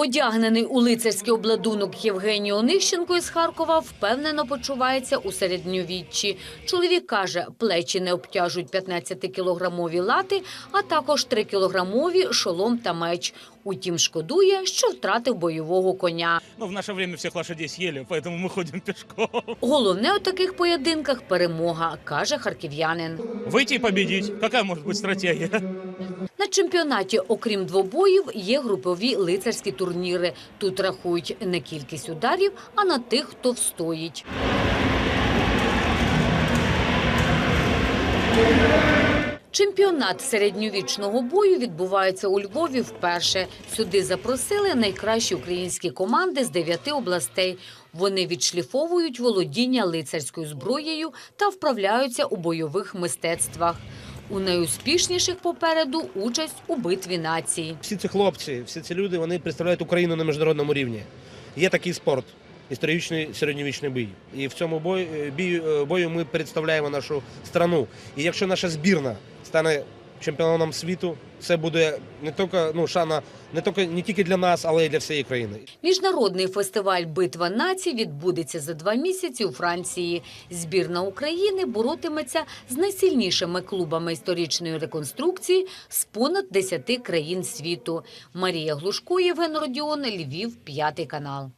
Одягнений у лицарський обладунок Євгеній Онищенко із Харкова впевнено почувається у середньовіччі. Чоловік каже, плечі не обтяжуть 15-кілограмові лати, а також 3-кілограмові шолом та меч. Утім, шкодує, що втратив бойового коня. Ну, в наше время всех лошадей съели, поэтому мы ходим пешком. Головне у таких поєдинках перемога, каже харків'янин. Выйти и победить. Какая может быть стратегия? На чемпіонаті, окрім двобоїв, є групові лицарські турніри. Тут рахують не кількість ударів, а на тих, хто встоїть. Чемпіонат середньовічного бою відбувається у Львові вперше. Сюди запросили найкращі українські команди з дев'яти областей. Вони відшліфовують володіння лицарською зброєю та вправляються у бойових мистецтвах. У найуспішніших попереду участь у битві нації. Всі ці хлопці, всі ці люди, вони представляють Україну на міжнародному рівні. Є такий спорт, історичний середньовічний бій. І в цьому бою, бію, бою ми представляємо нашу страну. І якщо наша збірна стане чемпіоном світу, це буде не тільки ну, шана не тільки не тільки для нас, але й для всієї країни. Міжнародний фестиваль Битва націй відбудеться за два місяці у Франції. Збірна України боротиметься з найсильнішими клубами історичної реконструкції з понад 10 країн світу. Марія Глушко, Євген Родіон, Львів, п'ятий канал.